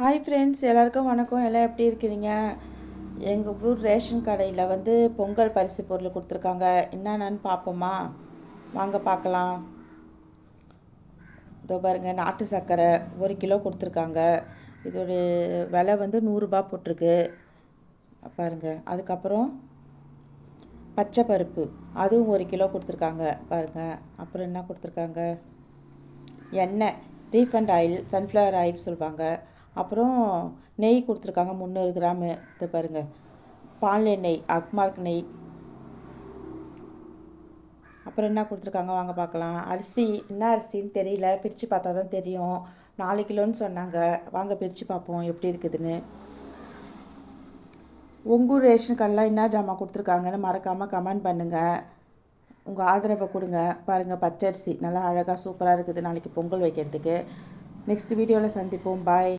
Hi friends எல்லாருக்கும் வணக்கம். எல்லாம் எப்படி இருக்கிறீங்க? எங்கள் ஊர் ரேஷன் கடையில் வந்து பொங்கல் பரிசு பொருள் கொடுத்துருக்காங்க. என்னென்னு பார்ப்போமா? வாங்க பார்க்கலாம். இதோ பாருங்க நாட்டு சர்க்கரை ஒரு கிலோ கொடுத்துருக்காங்க. இதோட விலை வந்து நூறுரூபா போட்டிருக்கு. பாருங்க. அதுக்கப்புறம் பச்சை பருப்பு அதுவும் ஒரு கிலோ கொடுத்துருக்காங்க. பாருங்கள் அப்புறம் என்ன கொடுத்துருக்காங்க? எண்ணெய் ரீஃபண்ட் ஆயில் சன்ஃப்ளவர் ஆயில் சொல்லுவாங்க. அப்புறம் நெய் கொடுத்துருக்காங்க முந்நூறு கிராமு. இது பாருங்கள் பால் நெய் அக்மார்க் நெய். அப்புறம் என்ன கொடுத்துருக்காங்க? வாங்க பார்க்கலாம். அரிசி. என்ன அரிசின்னு தெரியல. பிரித்து பார்த்தா தான் தெரியும். நாலு கிலோன்னு சொன்னாங்க. வாங்க பிரித்து பார்ப்போம் எப்படி இருக்குதுன்னு. உங்கூர் ரேஷன் கார்டெலாம் என்ன ஜாமான் கொடுத்துருக்காங்கன்னு மறக்காமல் கமெண்ட் பண்ணுங்கள் உங்கள் ஆதரவை கொடுங்க. பாருங்கள் பச்சரிசி. நல்லா அழகாக சூப்பராக இருக்குது. நாளைக்கு பொங்கல் வைக்கிறதுக்கு. நெக்ஸ்ட் வீடியோவில் சந்திப்போம். பாய்.